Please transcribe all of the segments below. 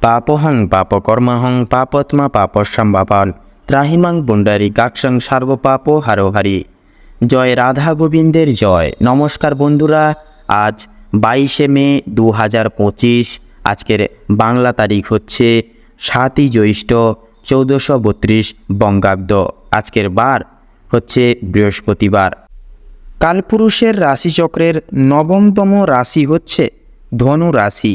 পাপহং পাপকর্মহং পাপত্মা পাপসম্ভাবান ত্রাহিমাং বুন্ডারি কাকসং সার্বপাপ হারোহারি। জয় রাধা গোবিন্দের জয়। নমস্কার বন্ধুরা, আজ বাইশে মে দু হাজার পঁচিশ, আজকের বাংলা তারিখ হচ্ছে সাতই জ্যৈষ্ঠ চৌদ্দশো বত্রিশ বঙ্গাব্দ। আজকের বার হচ্ছে বৃহস্পতিবার। কালপুরুষের রাশিচক্রের নবমতম রাশি হচ্ছে ধনু রাশি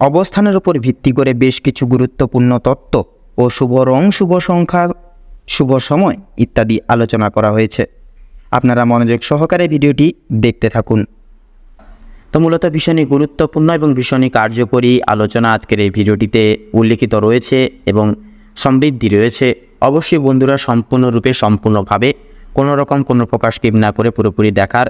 অবস্থানের উপর ভিত্তি করে বেশ কিছু গুরুত্বপূর্ণ তত্ত্ব ও শুভ রং শুভ সংখ্যা, শুভ সময় ইত্যাদি আলোচনা করা হয়েছে। আপনারা মনোযোগ সহকারে ভিডিওটি দেখতে থাকুন। তো মূলত ভীষণই গুরুত্বপূর্ণ এবং ভীষণই কার্যকরী আলোচনা আজকের এই ভিডিওটিতে উল্লেখিত রয়েছে এবং সমৃদ্ধি রয়েছে। অবশ্যই বন্ধুরা সম্পূর্ণরূপে, সম্পূর্ণভাবে কোনো রকম কোনো প্রকাশ স্কিপ না করে পুরোপুরি দেখার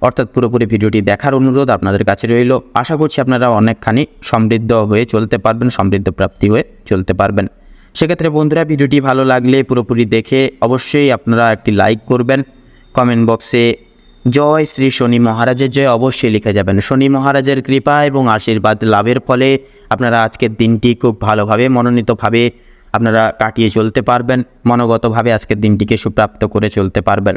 অর্থাৎ পুরোপুরি ভিডিওটি দেখার অনুরোধ আপনাদের কাছে রইল। আশা করছি আপনারা অনেকখানি সমৃদ্ধ হয়ে চলতে পারবেন, সমৃদ্ধ প্রাপ্তি হয়ে চলতে পারবেন। সেক্ষেত্রে বন্ধুরা, ভিডিওটি ভালো লাগলে পুরোপুরি দেখে অবশ্যই আপনারা একটি লাইক করবেন। কমেন্ট বক্সে, জয় শ্রী শনি মহারাজের জয় অবশ্যই লিখে যাবেন। শনি মহারাজের কৃপা এবং আশীর্বাদ লাভের ফলে আপনারা আজকের দিনটি খুব ভালোভাবে, মনোনীতভাবে আপনারা কাটিয়ে চলতে পারবেন, মনোগতভাবে আজকের দিনটিকে সুপ্রাপ্ত করে চলতে পারবেন।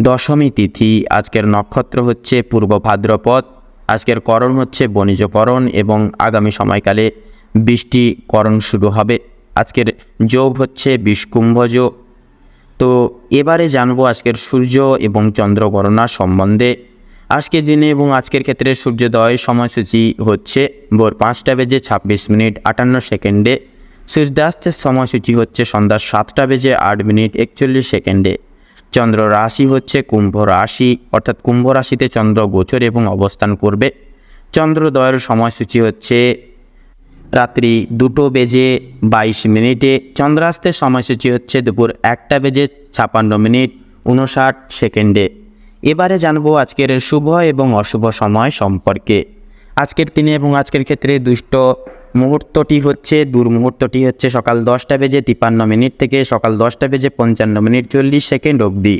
দশমী তিথি, আজকের নক্ষত্র হচ্ছে পূর্ব ভাদ্রপদ, আজকের করণ হচ্ছে বণিজকরণ এবং আগামী সময়কালে বৃষ্টিকরণ শুরু হবে। আজকের যোগ হচ্ছে বিষকুম্ভ যোগ। তো এবারে জানব আজকের সূর্য এবং চন্দ্র গণনা সম্বন্ধে। আজকের দিনে এবং আজকের ক্ষেত্রে সূর্যোদয় সময়সূচি হচ্ছে ভোর পাঁচটা বেজে ছাব্বিশ মিনিট আটান্ন সেকেন্ডে। সূর্যাস্তের সময়সূচি হচ্ছে সন্ধ্যা সাতটা বেজে আট মিনিট একচল্লিশ সেকেন্ডে। চন্দ্র রাশি হচ্ছে কুম্ভ রাশি, অর্থাৎ কুম্ভ রাশিতে চন্দ্র গোচর এবং অবস্থান করবে। চন্দ্রোদয়ের সময়সূচি হচ্ছে রাত্রি দুটো বেজে বাইশ মিনিটে। চন্দ্রাস্তের সময়সূচি হচ্ছে দুপুর একটা বেজে ছাপান্ন মিনিট উনষাট সেকেন্ডে। এবারে জানব আজকের শুভ এবং অশুভ সময় সম্পর্কে। আজকের দিনে এবং আজকের ক্ষেত্রে দুষ্ট মুহূর্তটি হচ্ছে দুর্মুহূর্তটি হচ্ছে সকাল দশটা বেজে তিপান্ন মিনিট থেকে সকাল দশটা বেজে পঞ্চান্ন মিনিট চল্লিশ সেকেন্ড অবধি।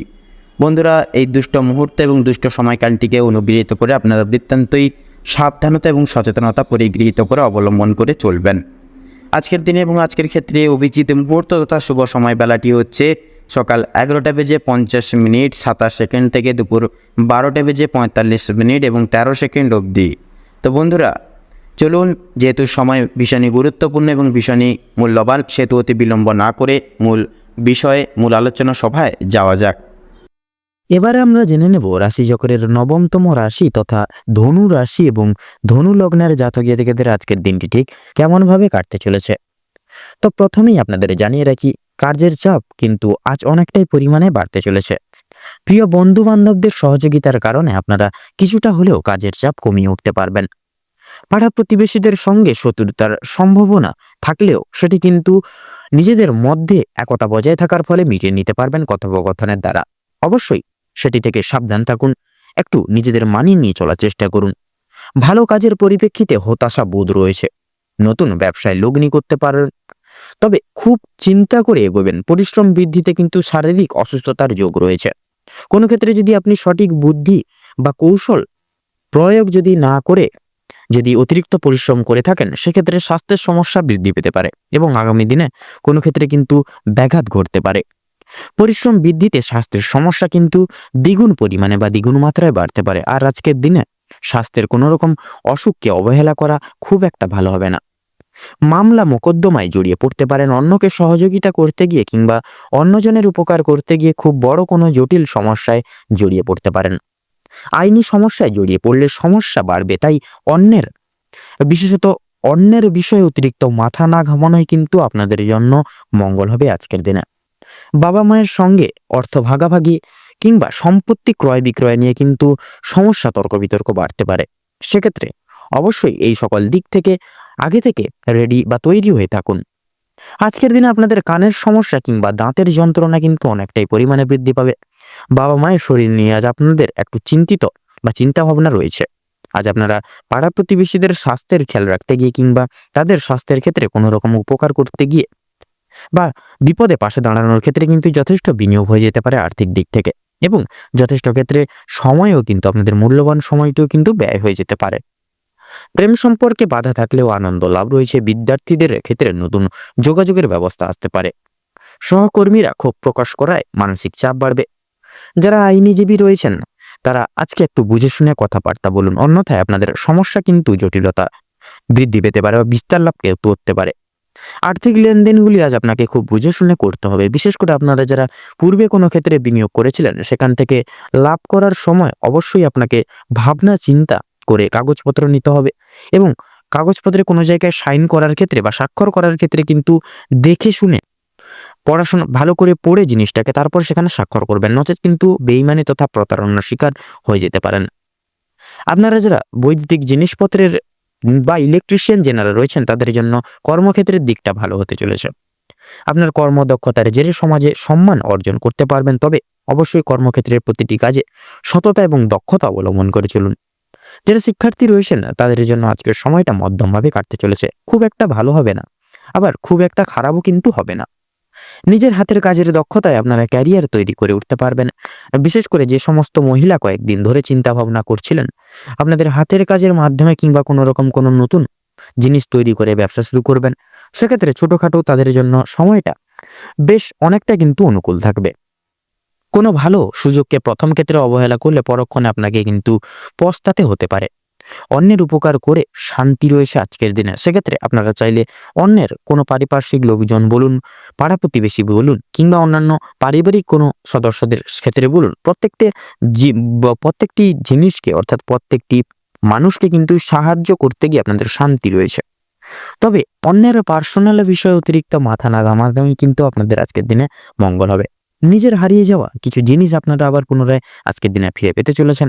বন্ধুরা, এই দুষ্ট মুহূর্ত এবং দুষ্ট সময়কালটিকে অনুগৃহীত করে আপনারা বৃত্তান্তই সাবধানতা এবং সচেতনতা পরিগৃহীত করে অবলম্বন করে চলবেন। আজকের দিনে এবং আজকের ক্ষেত্রে অভিজিৎ মুহূর্ত তথা শুভ সময় বেলাটি হচ্ছে সকাল এগারোটা বেজে পঞ্চাশ মিনিট সাতাশ সেকেন্ড থেকে দুপুর বারোটা বেজে পঁয়তাল্লিশ মিনিট এবং তেরো সেকেন্ড অবধি। তো বন্ধুরা চলুন, যেহেতু সময় ভীষণই গুরুত্বপূর্ণ এবং ভীষণই মূল্যবান, সেহেতু অতি বিলম্ব না করে মূল বিষয়ে, মূল আলোচনা সভায় যাওয়া যাক। এবারে আমরা জেনে নেব রাশিচক্রের নবমতম রাশি তথা ধনু রাশি এবং ধনু লগ্নের জাতক জাতিকাদের আজকের দিনটি ঠিক কেমনভাবে কাটতে চলেছে। তো প্রথমেই আপনাদের জানিয়ে রাখি কাজের চাপ কিন্তু আজ অনেকটাই পরিমাণে বাড়তে চলেছে। প্রিয় বন্ধু বান্ধবদের সহযোগিতার কারণে আপনারা কিছুটা হলেও কাজের চাপ কমিয়ে উঠতে পারবেন। পাড়া প্রতিবেশীদের সঙ্গে শত্রুতার সম্ভাবনা থাকলেও সেটি কিন্তু নিজেদের মধ্যে একতা বজায় থাকার ফলে মিটিয়ে নিতে পারবেন কথোপকথনের দ্বারা। অবশ্যই সেটি থেকে সাবধান থাকুন, একটু নিজেদের মানিয়ে নিয়ে চলার চেষ্টা করুন। ভালো কাজের পরিপ্রেক্ষিতে হতাশা বোধ রয়েছে। নতুন ব্যবসায় লগ্নি করতে পারেন। তবে খুব চিন্তা করে এগোবেন। পরিশ্রম বৃদ্ধিতে কিন্তু শারীরিক অসুস্থতার যোগ রয়েছে। কোনো ক্ষেত্রে যদি আপনি সঠিক বুদ্ধি বা কৌশল প্রয়োগ যদি না করে যদি অতিরিক্ত পরিশ্রম করে থাকেন, সেক্ষেত্রে স্বাস্থ্যের সমস্যা বৃদ্ধি পেতে পারে এবং আগামী দিনে কোনো ক্ষেত্রে কিন্তু ব্যাঘাত ঘটতে পারে। পরিশ্রম বৃদ্ধিতে স্বাস্থ্যের সমস্যা কিন্তু দ্বিগুণ পরিমাণে বা দ্বিগুণ মাত্রায় বাড়তে পারে। আর আজকের দিনে স্বাস্থ্যের কোনো রকম অসুখকে অবহেলা করা খুব একটা ভালো হবে না। মামলা মোকদ্দমায় জড়িয়ে পড়তে পারেন অন্যকে সহযোগিতা করতে গিয়ে কিংবা অন্যজনের উপকার করতে গিয়ে খুব বড় কোনো জটিল সমস্যায় জড়িয়ে পড়তে পারেন। আইনি সমস্যায় জড়িয়ে পড়লে সমস্যা বাড়বে, তাই অন্যের, বিশেষত অন্যের বিষয়ে অতিরিক্ত মাথা না ঘামানোই কিন্তু আপনাদের জন্য মঙ্গল হবে আজকের দিনে। বাবা মায়ের সঙ্গে অর্থ ভাগাভাগি কিংবা সম্পত্তি ক্রয় বিক্রয় নিয়ে কিন্তু সমস্যা তর্ক বিতর্ক বাড়তে পারে। সেক্ষেত্রে অবশ্যই এই সকল দিক থেকে আগে থেকে রেডি বা তৈরি হয়ে থাকুন। আজকের দিনে আপনাদের কানের সমস্যা কিংবা দাঁতের যন্ত্রণা কিন্তু অনেকটাই পরিমাণে বৃদ্ধি পাবে। বাবা মায়ের শরীর নিয়ে আজ আপনাদের একটু চিন্তিত বা চিন্তা ভাবনা রয়েছে। আজ আপনারা পাড়া প্রতিবেশীদের স্বাস্থ্যের খেয়াল রাখতে গিয়ে কিংবা তাদের স্বাস্থ্যের ক্ষেত্রে কোনো রকম উপকার করতে গিয়ে বা বিপদে পাশে দাঁড়ানোর ক্ষেত্রে কিন্তু যথেষ্ট বিনিয়োগ হয়ে যেতে পারে আর্থিক দিক থেকে এবং যথেষ্ট ক্ষেত্রে সময়ও কিন্তু আপনাদের মূল্যবান সময়টিও কিন্তু ব্যয় হয়ে যেতে পারে। প্রেম সম্পর্কে বাধা থাকলেও আনন্দ লাভ রয়েছে বিদ্যার্থীদের ক্ষেত্রে নতুন যোগাযোগের ব্যবস্থা আসতে পারে। সহকর্মীরা ক্ষোভ প্রকাশ করায় মানসিক চাপ বাড়বে। যারা আইনিজীবী রয়েছেন, তারা আজকে একটু বুঝে শুনে কথাবার্তা বলুন। অন্যথায় আপনাদের সমস্যা কিন্তু জটিলতা বৃদ্ধি পেতে পারে বা বিস্তার লাভ করতে পারে। আর্থিক লেনদেনগুলি আজ আপনাকে খুব বুঝে শুনে করতে হবে। বিশেষ করে আপনারা যারা পূর্বে কোনো ক্ষেত্রে বিনিয়োগ করেছিলেন, সেখান থেকে লাভ করার সময় অবশ্যই আপনাকে ভাবনা, চিন্তা করে কাগজপত্র নিতে হবে এবং কাগজপত্রে কোনো জায়গায় সাইন করার ক্ষেত্রে বা স্বাক্ষর করার ক্ষেত্রে কিন্তু দেখে শুনে পড়াশোনা, ভালো করে পড়ে জিনিসটাকে তারপর সেখানে স্বাক্ষর করবেন। নচেত কিন্তু বেইমানি তথা প্রতারণার শিকার হয়ে যেতে পারেন। আপনারা যারা বৈদ্যুতিক জিনিসপত্রের বা ইলেকট্রিশিয়ান যেনারা রয়েছেন, তাদের জন্য কর্মক্ষেত্রের দিকটা ভালো হতে চলেছে। আপনার কর্মদক্ষতার জেরে সমাজে সম্মান অর্জন করতে পারবেন, তবে অবশ্যই কর্মক্ষেত্রের প্রতিটি কাজে সততা এবং দক্ষতা অবলম্বন করে চলুন। যারা শিক্ষার্থী রয়েছেন, তাদের জন্য আজকের সময়টা মধ্যমভাবে কাটতে চলেছে। খুব একটা ভালো হবে না। আবার খুব একটা খারাপও কিন্তু হবে না। নিজের হাতের কাজের দক্ষতায় আপনারা ক্যারিয়ার তৈরি করে উঠতে পারবেন। বিশেষ করে যে সমস্ত মহিলা কয়েকদিন ধরে চিন্তা ভাবনা করছিলেন, আপনাদের হাতের কাজের মাধ্যমে কিংবা কোনো রকম কোনো নতুন জিনিস তৈরি করে ব্যবসা শুরু করবেন। সেক্ষেত্রে ছোটোখাটো তাদের জন্য সময়টা বেশ অনেকটা কিন্তু অনুকূল থাকবে। কোনো ভালো সুযোগকে প্রথম ক্ষেত্রে অবহেলা করলে পরক্ষণে আপনাকে কিন্তু পস্তাতে হতে পারে। অন্যের উপকার করে শান্তি রয়েছে আজকের দিনে। সেক্ষেত্রে আপনারা চাইলে অন্যের কোনো পারিপার্শ্বিক লোকজন বলুন, পাড়া প্রতিবেশী বলুন, কিংবা অন্যান্য পারিবারিক কোনো সদস্যদের ক্ষেত্রে বলুন, প্রত্যেকটি প্রত্যেকটি জিনিসকে, অর্থাৎ প্রত্যেকটি মানুষকে কিন্তু সাহায্য করতে গিয়ে আপনাদের শান্তি রয়েছে। তবে অন্যের পার্সোনাল বিষয়ে অতিরিক্ত মাথা না ঘামাঘামি কিন্তু আপনাদের আজকের দিনে মঙ্গল হবে। নিজের হারিয়ে যাওয়া কিছু জিনিস আপনারা আবার পুনরায় আজকের দিনে ফিরে পেতে চলেছেন।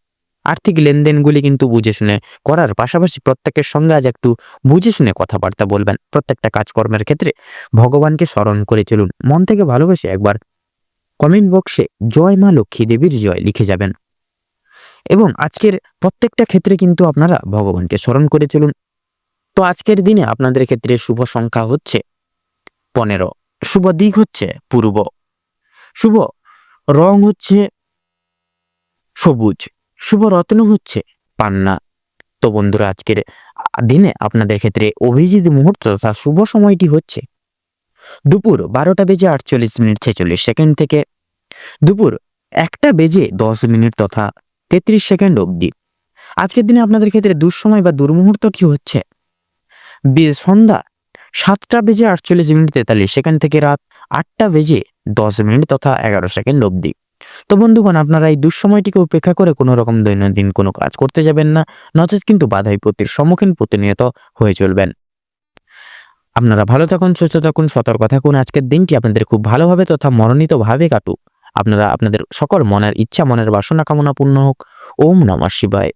আর্থিক লেনদেনগুলি কিন্তু বুঝে শুনে করার পাশাপাশি প্রত্যেকের সঙ্গে আজ একটু বুঝে শুনে কথাবার্তা বলবেন। প্রত্যেকটা কাজকর্মের ক্ষেত্রে ভগবানকে স্মরণ করে চলুন। মন থেকে ভালোবেসে একবার কমেন্ট বক্সে জয় মা লক্ষ্মী দেবীর জয় লিখে যাবেন। এবং আজকের প্রত্যেকটা ক্ষেত্রে কিন্তু আপনারা ভগবানকে স্মরণ করে চলুন। তো আজকের দিনে আপনাদের ক্ষেত্রে শুভ সংখ্যা হচ্ছে পনেরো। শুভ দিক হচ্ছে পূর্ব। শুভ রং হচ্ছে সবুজ। শুভ রত্ন হচ্ছে। পান্না, তো বন্ধুরা, আজকের দিনে আপনাদের ক্ষেত্রে অভিজিৎ মুহূর্ত তথা শুভ সময়টি হচ্ছে দুপুর বারোটা বেজে আটচল্লিশ মিনিট ছেচল্লিশ সেকেন্ড থেকে দুপুর একটা বেজে দশ মিনিট তথা তেত্রিশ সেকেন্ড অবধি। আজকের দিনে আপনাদের ক্ষেত্রে দুঃসময় বা দুর্মুহূর্ত কি হচ্ছে সন্ধ্যা সাতটা বেজে আটচল্লিশ মিনিট তেতাল্লিশ সেকেন্ড থেকে রাত আটটা বেজে দশ মিনিট তথা এগারো সেকেন্ড অবধি। তো বন্ধুগণ, আপনারা এই দুঃসময়টিকে উপেক্ষা করে কোনো রকম দৈনন্দিন কোনো কাজ করতে যাবেন না, নচেত কিন্তু বাধাই বিপত্তির সম্মুখীন প্রতিনিয়ত হয়ে চলবেন। আপনারা ভালো থাকুন, সুস্থ থাকুন, সতর্ক থাকুন। আজকের দিনটি আপনাদের খুব ভালোভাবে তথা মনোনীতভাবে কাটুক। আপনারা, আপনাদের সকল মনের ইচ্ছা, মনের বাসনা কামনা পূর্ণ হোক। ওম নমঃ শিবায়।